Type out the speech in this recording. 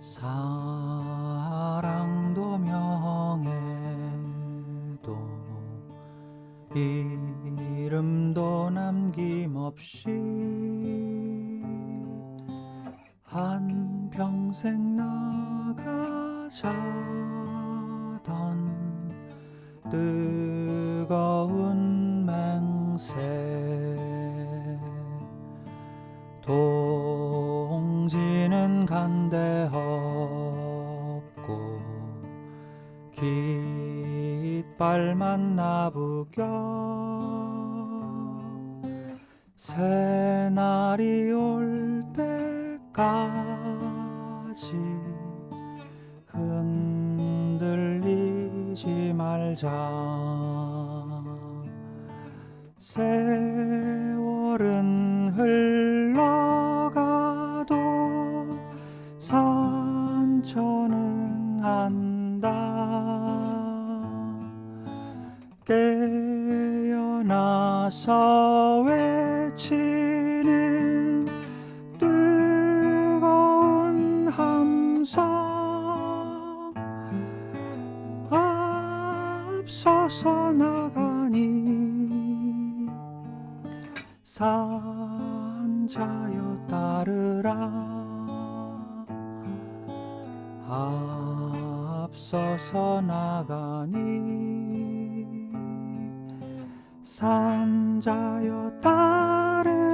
사랑도 명예도 이름도 남김없이 한 평생 나가자던 뜨거운 맹세 동지는 간대 없고 깃발만 나부겨 새날이 올 때까지 흔들리지 말자. 세월은 흘 깨어나서 외치는 뜨거운 함성. 앞서서 나가니 산자여 따르라. 앞서서 나가니 산자여 따르라